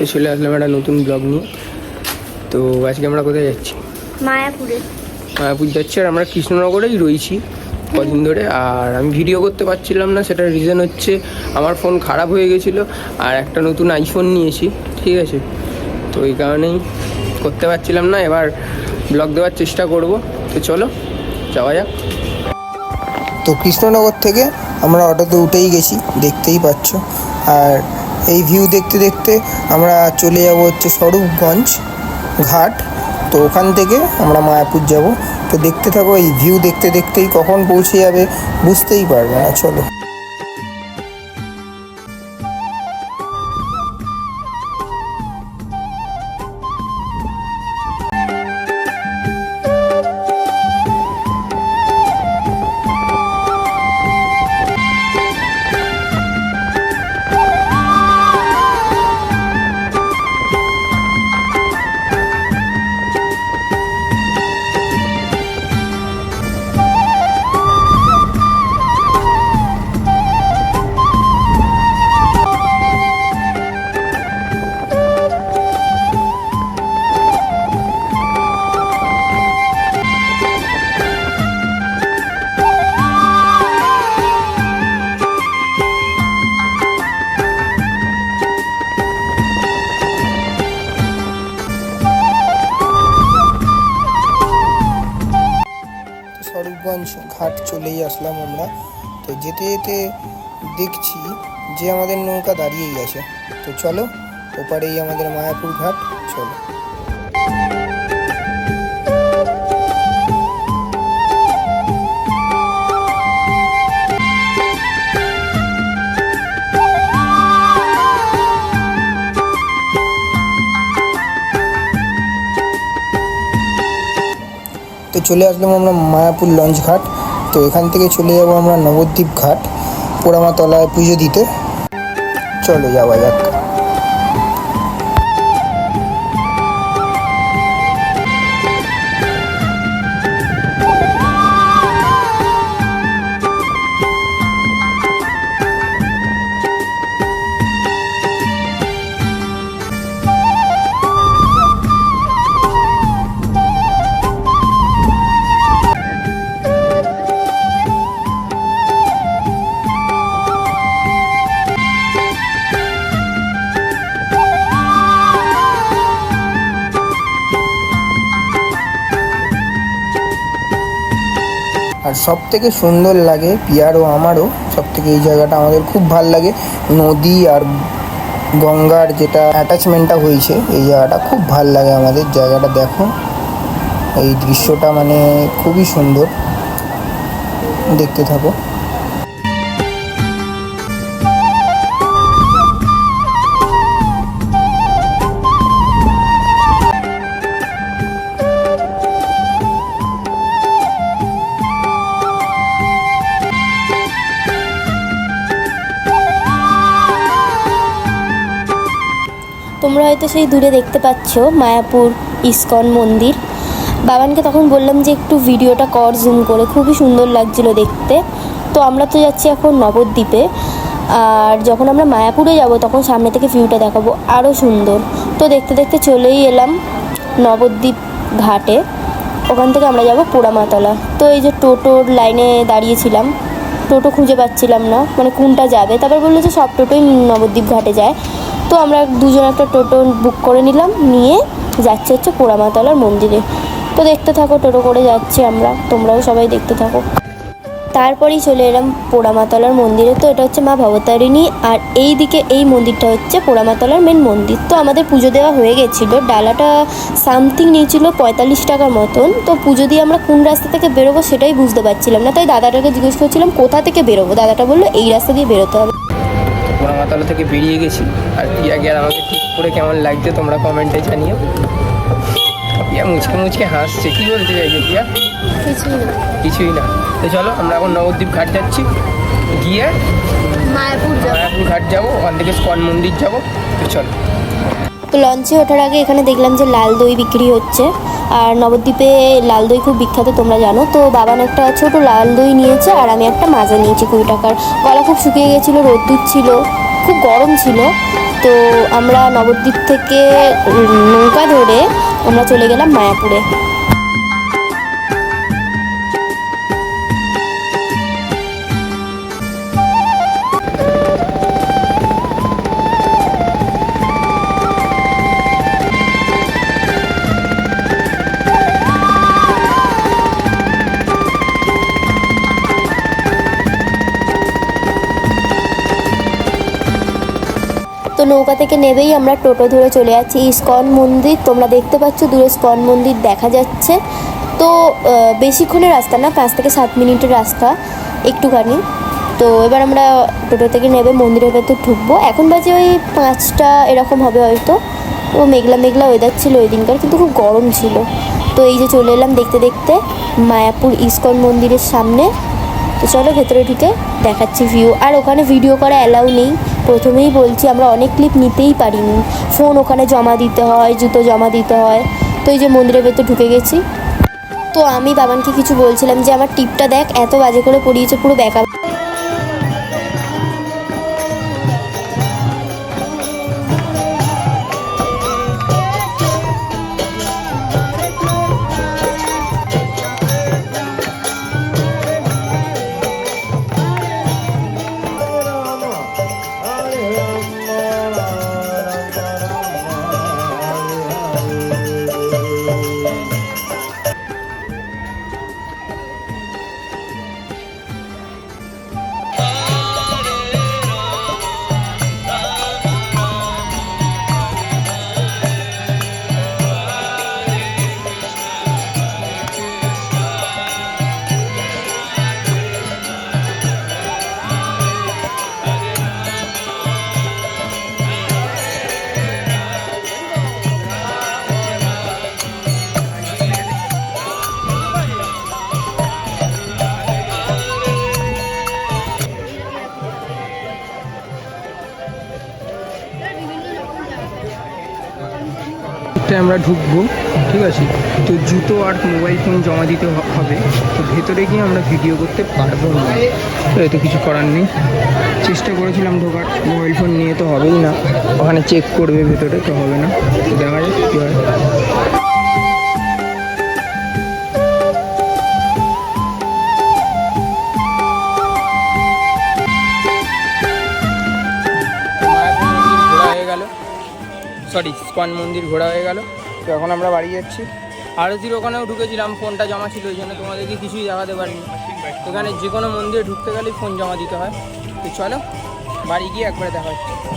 তো চলে আসলাম একটা নতুন ব্লগ নিয়ে। তো আজকে আমরা কোথায় যাচ্ছি? মায়াপুরে। মায়াপুর যাচ্ছি আর আমরা কৃষ্ণনগরেই রয়েছি কদিন ধরে। আর আমি ভিডিও করতে পারছিলাম না সেটার রিজন হচ্ছে আমার ফোন খারাপ হয়ে গেছিল আর একটা নতুন আইফোন নিয়েছি ঠিক আছে? তো এই কারণেই করতে পারছিলাম না এবার ব্লগ দেওয়ার চেষ্টা করব। তো চলো যাওয়া যাক। তো কৃষ্ণনগর থেকে আমরা অটোতে উঠেই গেছি দেখতেই পাচ্ছ। আর এই ভিউ দেখতে দেখতে আমরা চলে যাব হচ্ছে স্বরূপগঞ্জ ঘাট। তো ওখান থেকে আমরা মায়াপুর যাব। তো দেখতে থাকো, এই ভিউ দেখতে দেখতেই কখন পৌঁছে যাবে বুঝতেই পারবে না, চলো। তো ঘাট চলেই আসলাম আমরা। তো যেতে যেতে দেখছি যে আমাদের নৌকা দাঁড়িয়েই আছে। তো চলো, ওপারেই আমাদের মায়াপুর ঘাট, চলো। চলে আসলাম আমরা মায়াপুর লঞ্চ ঘাট। তো এখান থেকে চলে যাব আমরা নবদ্বীপ ঘাট, পোড়ামাতলায় পুজো দিতে। চলে যাওয়া যাক। আর সব থেকে সুন্দর লাগে, পিয়ারও আমারও সব থেকে এই জায়গাটা আমাদের খুব ভালো লাগে। নদী আর গঙ্গার যেটা অ্যাটাচমেন্টটা হয়েছে, এই জায়গাটা খুব ভালো লাগে আমাদের জায়গাটা দেখো। এই দৃশ্যটা মানে খুবই সুন্দর। দেখতে থাকো। তোমরা হয়তো সেই দূরে দেখতে পাচ্ছ মায়াপুর ইস্কন মন্দির। বাবানকে তখন বললাম যে একটু ভিডিওটা কর জুম করে। খুবই সুন্দর লাগছিল দেখতে। তো আমরা তো যাচ্ছি এখন নবদ্বীপে। আর যখন আমরা মায়াপুরে যাব, তখন সামনে থেকে ভিউটা দেখাবো আরও সুন্দর। তো দেখতে দেখতে চলেই এলাম নবদ্বীপ ঘাটে। ওখান থেকে আমরা যাব পোড়ামাতলা। তো এই যে টোটোর লাইনে দাঁড়িয়েছিলাম, টোটো খুঁজে পাচ্ছিলাম না। মানে কোনটা যাবে? তারপর বলল যে সব টোটোই নবদ্বীপ ঘাটে যায়। তো আমরা দুজন একটা টোটো বুক করে নিলাম, নিয়ে যাচ্ছে হচ্ছে পোড়ামাতলার মন্দিরে। তো দেখতে থাকো, টোটো করে যাচ্ছি আমরা, তোমরাও সবাই দেখতে থাকো। তারপরেই চলে এলাম পোড়ামাতলার মন্দিরে, তো এটা হচ্ছে মা ভবতারিণী, আর এই দিকে এই মন্দিরটা হচ্ছে পোড়ামাতলার মেন মন্দির। তো আমাদের পুজো দেওয়া হয়ে গেছিল, ডালাটা সামথিং নিয়েছিল পঁয়তাল্লিশ টাকার মতন। তো পুজো দিয়ে আমরা কোন রাস্তা থেকে বেরোবো সেটাই বুঝতে পারছিলাম না, তাই দাদাটাকে জিজ্ঞেস করছিলাম, কোথা থেকে বেরোবো? দাদাটা বলল, এই রাস্তা দিয়ে বেরোতে হবে। তো থেকে বেরিয়ে গেছি। আর পিয়া গিয়ার আমাকে ঠিক করে কেমন লাগছে তোমরা কমেন্টে জানিও। পিয়া মুচকে মুচকে হাসছে। কী বলতে চাইছো পিয়া? কিছুই না। কিছুই না। তো চলো আমরা এখন নবদ্বীপ ঘাট যাচ্ছি। গিয়ে মায়াপুর মায়াপুর ঘাট যাব ওখান থেকে স্কন মন্দির যাব। তো চলো। তো লঞ্চে ওঠার আগে এখানে দেখলাম যে লাল দই বিক্রি হচ্ছে। আর নবদ্বীপে লাল দই খুব বিখ্যাত, তোমরা জানো। তো বাবান একটা ছোট লাল দই নিয়েছে, আর আমি একটা মাজা নিয়েছি কুড়ি টাকার। গলা খুব শুকিয়ে গেছিল, রোদ্দুর ছিল, খুব খুব গরম ছিল। তো আমরা নবদ্বীপ থেকে নৌকা ধরে আমরা চলে গেলাম মায়াপুরে। নৌকা থেকে নেবেই আমরা টোটো ধরে চলে যাচ্ছি। ইস্কন মন্দির, তোমরা দেখতে পাচ্ছ দূরে স্কন মন্দির দেখা যাচ্ছে। তো বেশিক্ষণের রাস্তা না, পাঁচ থেকে সাত মিনিটের রাস্তা একটুখানি। তো, এবার আমরা টোটো থেকে নেবে, মন্দিরের ভেতর ঢুকবো। এখন বাজে ওই পাঁচটা এরকম হবে হয়তো। তো মেঘলা মেঘলা ওয়েদার ছিল ওই দিনকার, কিন্তু খুব গরম ছিল। তো এই যে চলে এলাম দেখতে দেখতে, মায়াপুর ইস্কন মন্দিরের সামনে। তো চলো ভেতরে ঢুকে দেখাচ্ছি ভিউ আর ওখানে ভিডিও করা অ্যালাউ নেই। প্রথমেই বলছি আমরা অনেক ক্লিপ নিতেই পারিনি। ফোন ওখানে জমা দিতে হয়, জুতো জমা দিতে হয়। তো এই যে মন্দিরের ভেতর ঢুকে গেছি। তো আমি বাবানকে কিছু বলছিলাম যে, আমার টিপটা দেখ, এত বাজে করে পড়িয়েছে, পুরো ব্যাকআপ এটা আমরা ঢুকবো, ঠিক আছে? তো জুতো আর মোবাইল ফোন জমা দিতে হবে। তো ভেতরে গিয়ে আমরা ভিডিও করতে পারব না। তো এতে কিছু করার নেই। চেষ্টা করেছিলাম ঢোকার মোবাইল ফোন নিয়ে তো হবেই না। ওখানে চেক করবে ভেতরে, তো হবে না। দেখা যাক কী হয়। সরি, স্কন মন্দির ঘোরা হয়ে গেল। তো এখন আমরা বাড়ি যাচ্ছি। আরতির ওখানেও ঢুকেছিলাম, ফোনটা জমা ছিল ওই জন্য তোমাদেরকে কিছুই দেখাতে পারিনি। এখানে যে কোনো মন্দিরে ঢুকতে গেলেই ফোন জমা দিতে হয়। তো চলো, বাড়ি গিয়ে একবারে দেখা হচ্ছে।